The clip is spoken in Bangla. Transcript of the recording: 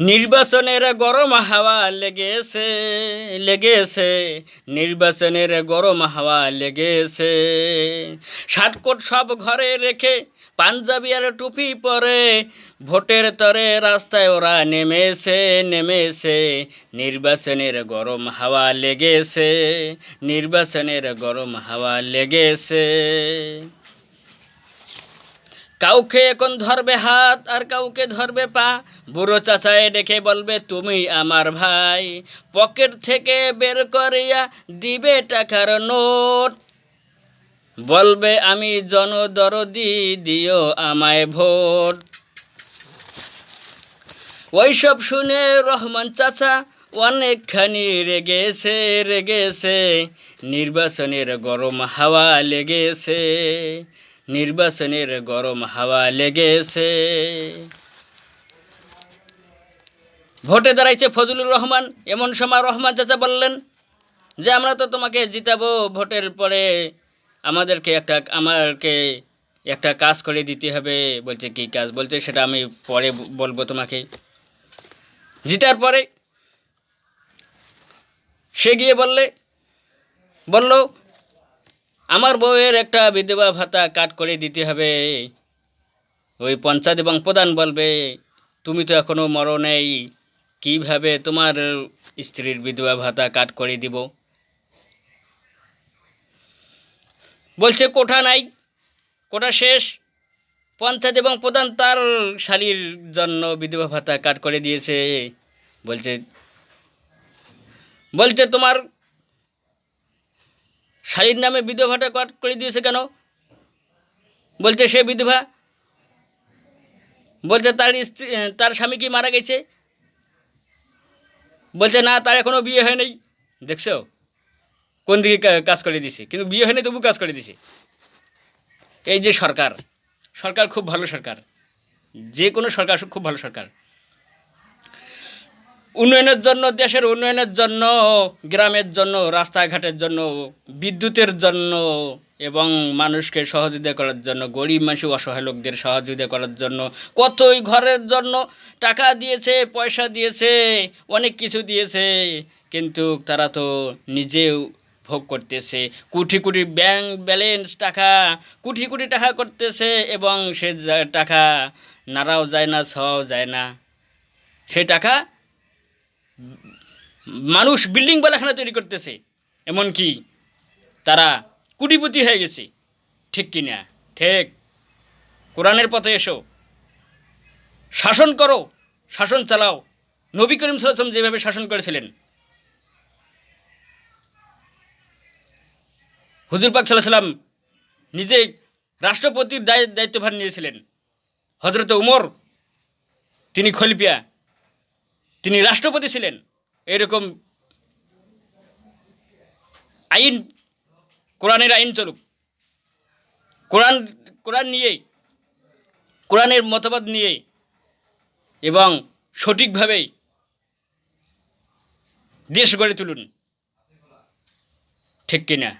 নির্বাচনের গরম হাওয়া লেগেছে লেগেছে। নির্বাচনের গরম হাওয়া লেগেছে। ষাটকোট সব ঘরে রেখে পাঞ্জাবি আর টুপি পরে ভোটের তরে রাস্তায় ওরা নেমেছে নেমেছে। নির্বাচনের গরম হাওয়া লেগেছে, নির্বাচনের গরম হাওয়া লেগেছে। কাউকে এখন ধরবে হাত আর কাউকে ধরবে পা বুড়ো চাচায় ডেকে বলবে, তুমি আমার ভাই, পকেট থেকে বের করিয়া দিবে টাকার নোট। বলবে, আমি জনদরদি, দিও আমায় ভোট। ওইসব শুনে রহমান চাচা অনেকখানি রেগেছে রেগেছে। নির্বাচনের গরম হাওয়া লেগেছে, নির্বাচনের গরম হাওয়া লেগেছে। ভোটে দাঁড়াইছে ফজলুর রহমান। এমন সময় রহমান চাচা বললেন, যে আমরা তো তোমাকে জিতাবো ভোটের পরে, আমাদেরকে একটা আমাকে একটা কাজ করে দিতে হবে। বলছে, কী কাজ? বলছে, সেটা আমি পরে বলব তোমাকে। জিতার পরে সে গিয়ে বললে, বলল, আমার বউয়ের একটা বিধবা ভাতা কাট করে দিতে হবে। ওই পঞ্চায়েত এবং প্রধান বলবে, তুমি তো এখনও মরো নেই। কীভাবে তোমার স্ত্রীর বিধবা ভাতা কাট করে দিব? বলছে, কোঠা নাই, কোঠা শেষ। পঞ্চায়েত এবং প্রধান তার শালির জন্য বিধবা ভাতা কাট করে দিয়েছে। বলছে বলছে, তোমার শালির নামে বিধবা ভাতা কাট করে দিয়েছে কেন? বলছে, সে বিধবা। বলছে, তার স্ত্রী, তার স্বামী কি মারা গেছে? বলছে, না, তার এখনও বিয়ে হয় নাই দেখছ? কোন দিকে কাজ করে দিছে? কিন্তু বিয়ে হয়নি তবু কাজ করে দিছে। এই যে সরকার সরকার খুব ভালো সরকার। যে কোনো সরকার খুব ভালো সরকার। উন্নয়নের জন্য, দেশের উন্নয়নের জন্য, গ্রামের জন্য, রাস্তাঘাটের জন্য, বিদ্যুতের জন্য এবং মানুষকে সহযোগিতা করার জন্য, গরিব মানুষ অসহায় লোকদের সহযোগিতা করার জন্য, কতই ঘরের জন্য টাকা দিয়েছে, পয়সা দিয়েছে, অনেক কিছু দিয়েছে, কিন্তু তারা তো নিজেও ভোগ করতেছে। কোটি কোটি ব্যাংক ব্যালেন্স টাকা, কোটি কোটি টাকা করতেছে এবং সে টাকা নাড়াও যায় না, ছাওয়াও যায় না। সে টাকা মানুষ বিল্ডিং বালাখানা তৈরি করতেছে। এমনকি তারা কুটিপতি হয়ে গেছে। ঠিক কি না? ঠিক। কোরআনের পথে এসো। শাসন করো, শাসন চালাও। নবী করিম সাল্লাম যেভাবে শাসন করেছিলেন। হুজুর পাক সাল্লাম নিজে রাষ্ট্রপতির দায়, দায়িত্বভার নিয়েছিলেন। হজরত উমর, তিনি খলিফিয়া। তিনি রাষ্ট্রপতি ছিলেন। এরকম আইন কোরআনের আইন চলুক। কোরআন কোরআন নিয়েই, কোরআনের মতবাদ নিয়ে এবং সঠিকভাবেই দেশ গড়ে তুলুন। ঠিক কিনা?